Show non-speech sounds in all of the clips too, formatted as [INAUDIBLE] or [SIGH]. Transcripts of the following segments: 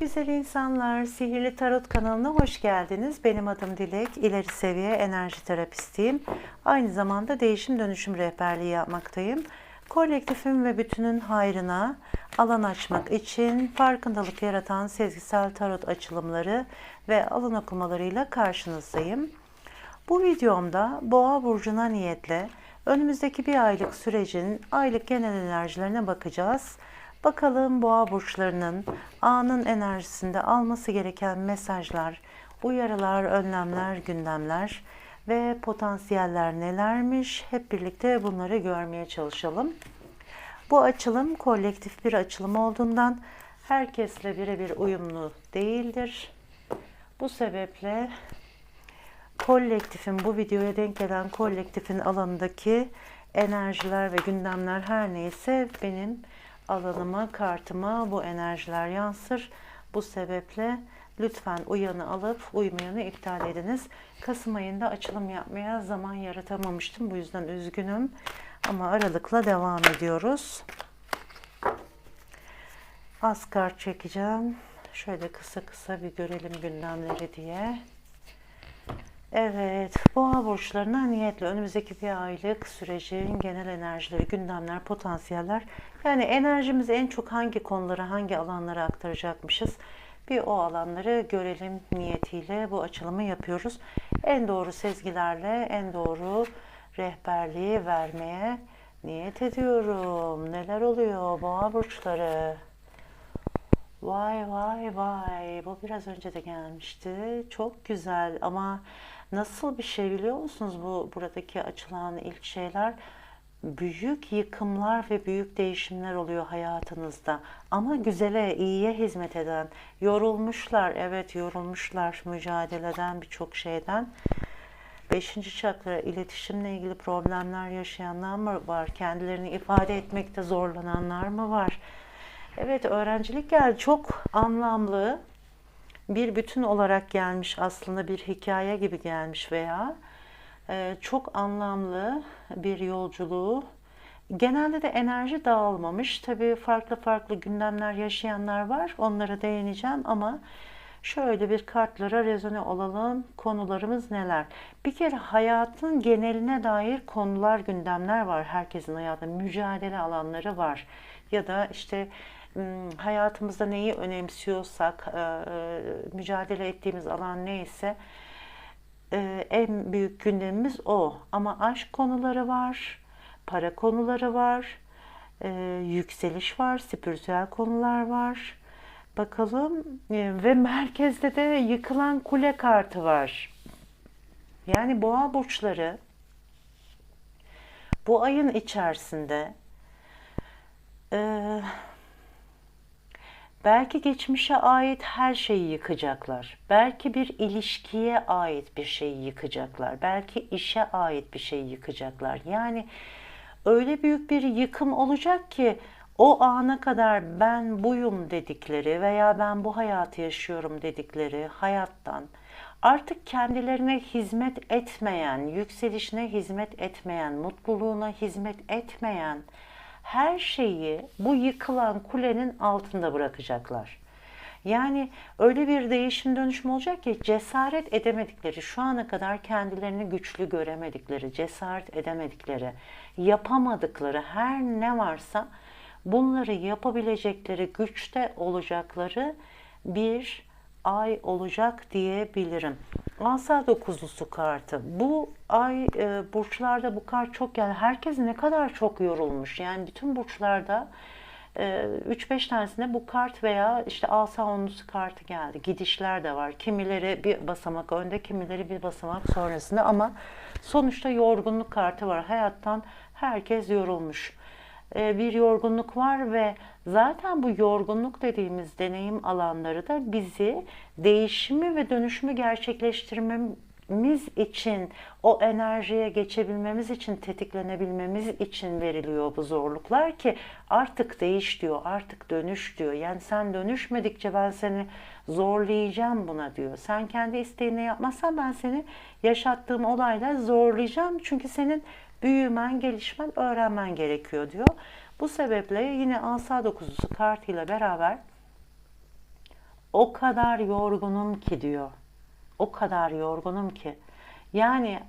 güzel insanlar, Sihirli Tarot kanalına hoş geldiniz. Benim adım Dilek, ileri seviye enerji terapistiyim. Aynı zamanda değişim dönüşüm rehberliği yapmaktayım. Kolektifim ve bütünün hayrına alan açmak için farkındalık yaratan sezgisel tarot açılımları ve alan okumalarıyla karşınızdayım. Bu videomda Boğa burcuna niyetle önümüzdeki bir aylık sürecin aylık genel enerjilerine bakacağız. Bakalım boğa burçlarının anın enerjisinde alması gereken mesajlar, uyarılar, önlemler, gündemler ve potansiyeller nelermiş? Hep birlikte bunları görmeye çalışalım. Bu açılım kolektif bir açılım olduğundan herkesle birebir uyumlu değildir. Bu sebeple kolektifin bu videoya denk gelen kolektifin alanındaki enerjiler ve gündemler her neyse benim alanıma, kartıma bu enerjiler yansır. Bu sebeple lütfen uyanı alıp uymayanı iptal ediniz. Kasım ayında açılım yapmaya zaman yaratamamıştım. Bu yüzden üzgünüm. Ama aralıkla devam ediyoruz. Az kart çekeceğim. Şöyle kısa kısa bir görelim gündemleri diye. Evet, boğa burçlarına niyetle önümüzdeki bir aylık sürecin genel enerjileri, gündemler, potansiyeller. Yani enerjimizi en çok hangi konulara, hangi alanlara aktaracakmışız? Bir o alanları görelim niyetiyle bu açılımı yapıyoruz. En doğru sezgilerle en doğru rehberliği vermeye niyet ediyorum. Neler oluyor boğa burçları? Vay vay vay. Bu biraz önce de gelmişti. Çok güzel ama nasıl bir şey biliyor musunuz bu buradaki açılan ilk şeyler? Büyük yıkımlar ve büyük değişimler oluyor hayatınızda. Ama güzele, iyiye hizmet eden, yorulmuşlar, evet yorulmuşlar mücadeleden birçok şeyden. Beşinci çakra iletişimle ilgili problemler yaşayanlar mı var? Kendilerini ifade etmekte zorlananlar mı var? Evet öğrencilik geldi. Çok anlamlı bir bütün olarak gelmiş aslında bir hikaye gibi gelmiş veya e, çok anlamlı bir yolculuğu. Genelde de enerji dağılmamış. Tabii farklı farklı gündemler yaşayanlar var. Onlara değineceğim ama şöyle bir kartlara rezone olalım. Konularımız neler? Bir kere hayatın geneline dair konular, gündemler var. Herkesin hayatında mücadele alanları var. Ya da işte hayatımızda neyi önemsiyorsak, e, e, mücadele ettiğimiz alan neyse e, en büyük gündemimiz o. Ama aşk konuları var, para konuları var, yükseliş var, spiritüel konular var. Bakalım ve merkezde de yıkılan kule kartı var. Yani boğa burçları bu ayın içerisinde eee Belki geçmişe ait her şeyi yıkacaklar. Belki bir ilişkiye ait bir şeyi yıkacaklar. Belki işe ait bir şeyi yıkacaklar. Yani öyle büyük bir yıkım olacak ki o ana kadar ben buyum dedikleri veya ben bu hayatı yaşıyorum dedikleri hayattan artık kendilerine hizmet etmeyen, yükselişine hizmet etmeyen, mutluluğuna hizmet etmeyen, her şeyi bu yıkılan kulenin altında bırakacaklar. Yani öyle bir değişim dönüşüm olacak ki cesaret edemedikleri, şu ana kadar kendilerini güçlü göremedikleri, cesaret edemedikleri, yapamadıkları her ne varsa bunları yapabilecekleri güçte olacakları bir ay olacak diyebilirim. Asa dokuzlusu kartı. Bu ay e, burçlarda bu kart çok yani herkes ne kadar çok yorulmuş. Yani bütün burçlarda e, 3-5 tanesinde bu kart veya işte asa onlusu kartı geldi. Gidişler de var. Kimileri bir basamak önde, kimileri bir basamak sonrasında ama sonuçta yorgunluk kartı var. Hayattan herkes yorulmuş. E, bir yorgunluk var ve zaten bu yorgunluk dediğimiz deneyim alanları da bizi değişimi ve dönüşümü gerçekleştirmemiz için o enerjiye geçebilmemiz için tetiklenebilmemiz için veriliyor bu zorluklar ki artık değiş diyor artık dönüş diyor. Yani sen dönüşmedikçe ben seni zorlayacağım buna diyor. Sen kendi isteğini yapmazsan ben seni yaşattığım olayla zorlayacağım. Çünkü senin büyümen, gelişmen, öğrenmen gerekiyor diyor. Bu sebeple yine asa dokuzusu kartıyla beraber O kadar yorgunum ki diyor. O kadar yorgunum ki. Yani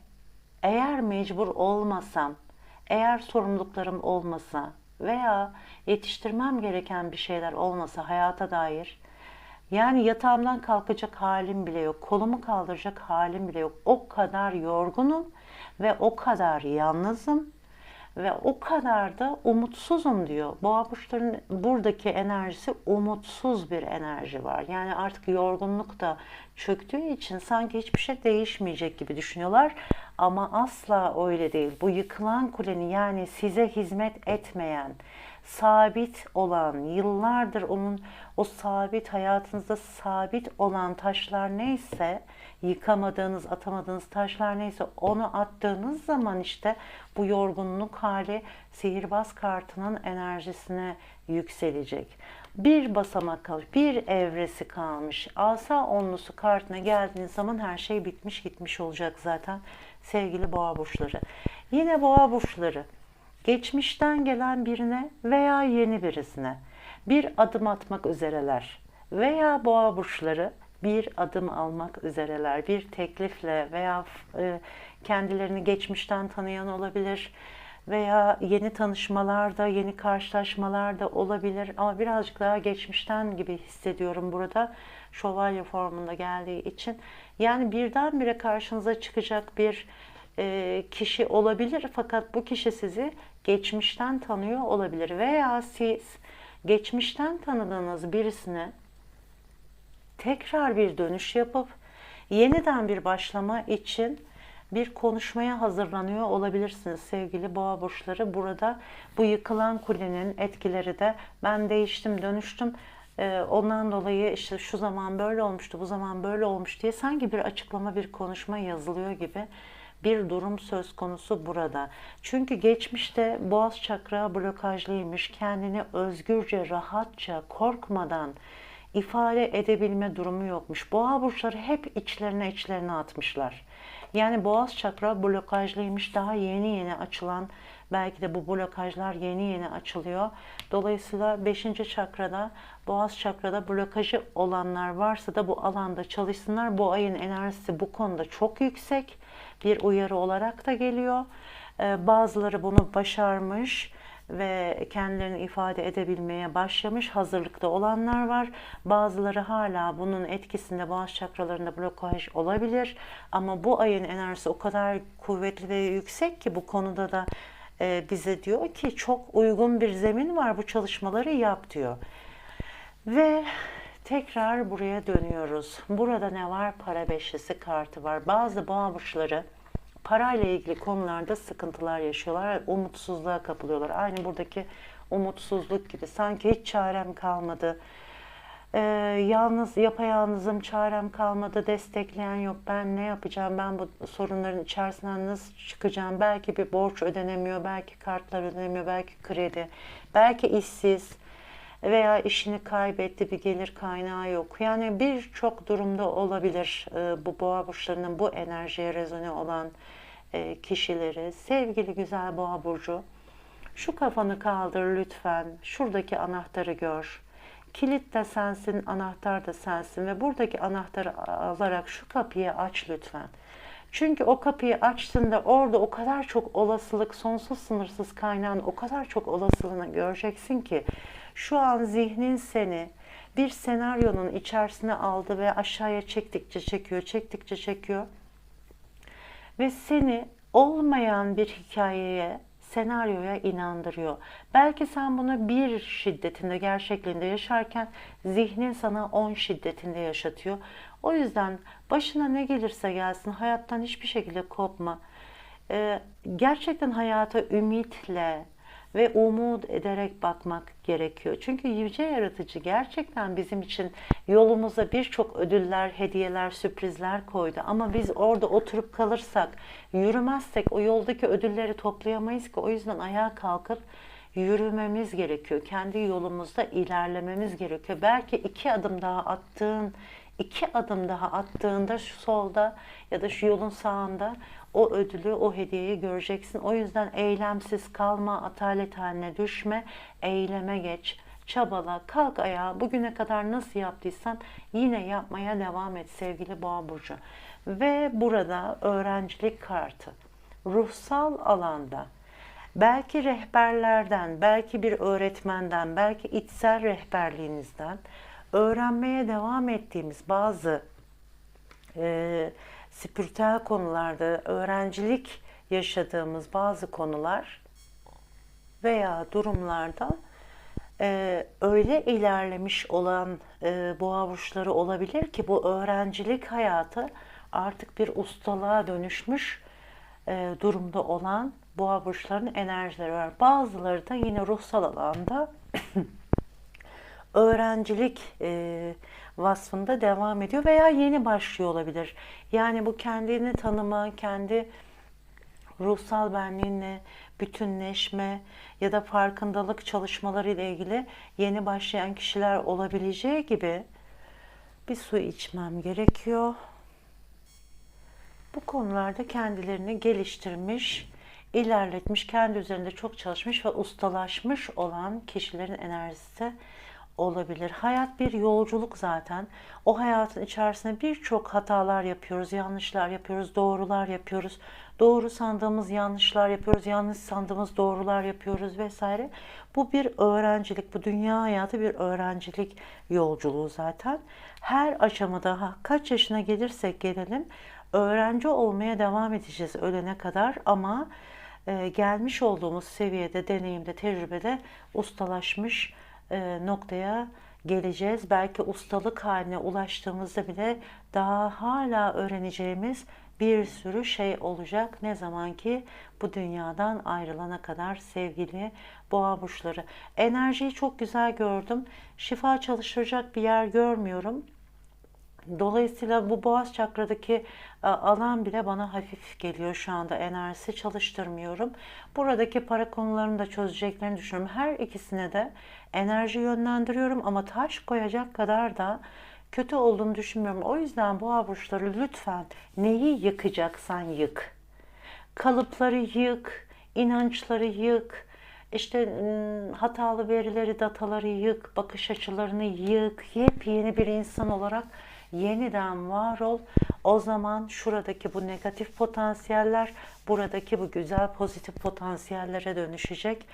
eğer mecbur olmasam, eğer sorumluluklarım olmasa veya yetiştirmem gereken bir şeyler olmasa hayata dair yani yatağımdan kalkacak halim bile yok. Kolumu kaldıracak halim bile yok. O kadar yorgunum ve o kadar yalnızım ve o kadar da umutsuzum diyor. Boğa burçlarının buradaki enerjisi umutsuz bir enerji var. Yani artık yorgunluk da çöktüğü için sanki hiçbir şey değişmeyecek gibi düşünüyorlar. Ama asla öyle değil. Bu yıkılan kulenin yani size hizmet etmeyen, sabit olan, yıllardır onun o sabit hayatınızda sabit olan taşlar neyse, yıkamadığınız, atamadığınız taşlar neyse onu attığınız zaman işte bu yorgunluk hali sihirbaz kartının enerjisine yükselecek. Bir basamak kalmış, bir evresi kalmış. Asa onlusu kartına geldiğiniz zaman her şey bitmiş gitmiş olacak zaten sevgili boğa burçları. Yine boğa burçları geçmişten gelen birine veya yeni birisine bir adım atmak üzereler veya boğa burçları bir adım almak üzereler. Bir teklifle veya e, kendilerini geçmişten tanıyan olabilir veya yeni tanışmalarda, yeni karşılaşmalarda olabilir ama birazcık daha geçmişten gibi hissediyorum burada şövalye formunda geldiği için. Yani birdenbire karşınıza çıkacak bir e, kişi olabilir fakat bu kişi sizi geçmişten tanıyor olabilir veya siz geçmişten tanıdığınız birisine tekrar bir dönüş yapıp yeniden bir başlama için bir konuşmaya hazırlanıyor olabilirsiniz sevgili boğa burçları. Burada bu yıkılan kulenin etkileri de ben değiştim, dönüştüm. Ee, ondan dolayı işte şu zaman böyle olmuştu, bu zaman böyle olmuş diye sanki bir açıklama, bir konuşma yazılıyor gibi bir durum söz konusu burada. Çünkü geçmişte boğaz çakra blokajlıymış. Kendini özgürce, rahatça, korkmadan ifade edebilme durumu yokmuş. Boğa burçları hep içlerine içlerine atmışlar. Yani boğaz çakra blokajlıymış. Daha yeni yeni açılan belki de bu blokajlar yeni yeni açılıyor. Dolayısıyla 5. çakrada boğaz çakrada blokajı olanlar varsa da bu alanda çalışsınlar. Bu ayın enerjisi bu konuda çok yüksek bir uyarı olarak da geliyor. Ee, bazıları bunu başarmış ve kendilerini ifade edebilmeye başlamış hazırlıkta olanlar var. Bazıları hala bunun etkisinde boğaz çakralarında blokaj olabilir. Ama bu ayın enerjisi o kadar kuvvetli ve yüksek ki bu konuda da e, bize diyor ki çok uygun bir zemin var bu çalışmaları yap diyor. Ve tekrar buraya dönüyoruz. Burada ne var? Para beşlisi kartı var. Bazı boğa burçları parayla ilgili konularda sıkıntılar yaşıyorlar. Umutsuzluğa kapılıyorlar. Aynı buradaki umutsuzluk gibi. Sanki hiç çarem kalmadı. Ee, yalnız yapayalnızım çarem kalmadı destekleyen yok ben ne yapacağım ben bu sorunların içerisinden nasıl çıkacağım belki bir borç ödenemiyor belki kartlar ödenemiyor belki kredi belki işsiz veya işini kaybetti bir gelir kaynağı yok. Yani birçok durumda olabilir e, bu boğa burçlarının bu enerjiye rezone olan kişileri. Sevgili güzel boğa burcu şu kafanı kaldır lütfen. Şuradaki anahtarı gör. Kilit de sensin, anahtar da sensin ve buradaki anahtarı alarak şu kapıyı aç lütfen. Çünkü o kapıyı açtığında orada o kadar çok olasılık, sonsuz sınırsız kaynağın o kadar çok olasılığını göreceksin ki şu an zihnin seni bir senaryonun içerisine aldı ve aşağıya çektikçe çekiyor, çektikçe çekiyor. Ve seni olmayan bir hikayeye, senaryoya inandırıyor. Belki sen bunu bir şiddetinde, gerçekliğinde yaşarken zihnin sana on şiddetinde yaşatıyor. O yüzden başına ne gelirse gelsin hayattan hiçbir şekilde kopma. Ee, gerçekten hayata ümitle, ve umut ederek bakmak gerekiyor. Çünkü yüce yaratıcı gerçekten bizim için yolumuza birçok ödüller, hediyeler, sürprizler koydu. Ama biz orada oturup kalırsak, yürümezsek o yoldaki ödülleri toplayamayız ki. O yüzden ayağa kalkıp yürümemiz gerekiyor. Kendi yolumuzda ilerlememiz gerekiyor. Belki iki adım daha attığın, iki adım daha attığında şu solda ya da şu yolun sağında o ödülü, o hediyeyi göreceksin. O yüzden eylemsiz kalma, atalet haline düşme, eyleme geç. çabala, kalk ayağa. Bugüne kadar nasıl yaptıysan yine yapmaya devam et sevgili Boğa burcu. Ve burada öğrencilik kartı. Ruhsal alanda belki rehberlerden, belki bir öğretmenden, belki içsel rehberliğinizden öğrenmeye devam ettiğimiz bazı e, spiritüel konularda öğrencilik yaşadığımız bazı konular veya durumlarda e, öyle ilerlemiş olan e, boğa burçları olabilir ki bu öğrencilik hayatı artık bir ustalığa dönüşmüş e, durumda olan boğa burçlarının enerjileri var. Bazıları da yine ruhsal alanda [COUGHS] öğrencilik e, vasfında devam ediyor veya yeni başlıyor olabilir. Yani bu kendini tanıma, kendi ruhsal benliğinle bütünleşme ya da farkındalık çalışmaları ile ilgili yeni başlayan kişiler olabileceği gibi bir su içmem gerekiyor. Bu konularda kendilerini geliştirmiş, ilerletmiş, kendi üzerinde çok çalışmış ve ustalaşmış olan kişilerin enerjisi olabilir. Hayat bir yolculuk zaten. O hayatın içerisinde birçok hatalar yapıyoruz, yanlışlar yapıyoruz, doğrular yapıyoruz. Doğru sandığımız yanlışlar yapıyoruz, yanlış sandığımız doğrular yapıyoruz vesaire. Bu bir öğrencilik, bu dünya hayatı bir öğrencilik yolculuğu zaten. Her aşamada kaç yaşına gelirsek gelelim öğrenci olmaya devam edeceğiz ölene kadar ama e, gelmiş olduğumuz seviyede, deneyimde, tecrübede ustalaşmış e, noktaya geleceğiz. Belki ustalık haline ulaştığımızda bile daha hala öğreneceğimiz bir sürü şey olacak. Ne zaman ki bu dünyadan ayrılana kadar sevgili boğa burçları. Enerjiyi çok güzel gördüm. Şifa çalıştıracak bir yer görmüyorum. Dolayısıyla bu boğaz çakradaki e, alan bile bana hafif geliyor şu anda enerjisi çalıştırmıyorum. Buradaki para konularını da çözeceklerini düşünüyorum. Her ikisine de enerji yönlendiriyorum ama taş koyacak kadar da kötü olduğunu düşünmüyorum. O yüzden boğa burçları lütfen neyi yıkacaksan yık. Kalıpları yık, inançları yık, işte hatalı verileri, dataları yık, bakış açılarını yık, yepyeni bir insan olarak yeniden var ol. O zaman şuradaki bu negatif potansiyeller buradaki bu güzel pozitif potansiyellere dönüşecek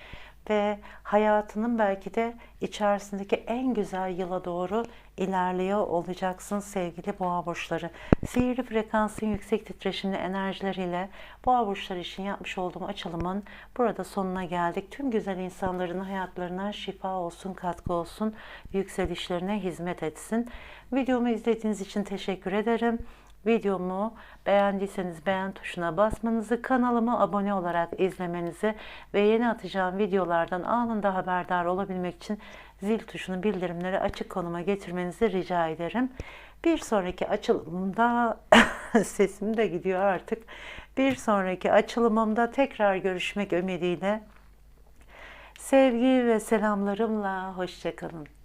ve hayatının belki de içerisindeki en güzel yıla doğru ilerliyor olacaksın sevgili boğa burçları. Sihirli frekansın yüksek titreşimli enerjileriyle boğa burçları için yapmış olduğum açılımın burada sonuna geldik. Tüm güzel insanların hayatlarına şifa olsun, katkı olsun, yükselişlerine hizmet etsin. Videomu izlediğiniz için teşekkür ederim. Videomu beğendiyseniz beğen tuşuna basmanızı, kanalıma abone olarak izlemenizi ve yeni atacağım videolardan anında haberdar olabilmek için zil tuşunu bildirimleri açık konuma getirmenizi rica ederim. Bir sonraki açılımda [LAUGHS] sesim de gidiyor artık. Bir sonraki açılımımda tekrar görüşmek ümidiyle sevgi ve selamlarımla hoşçakalın.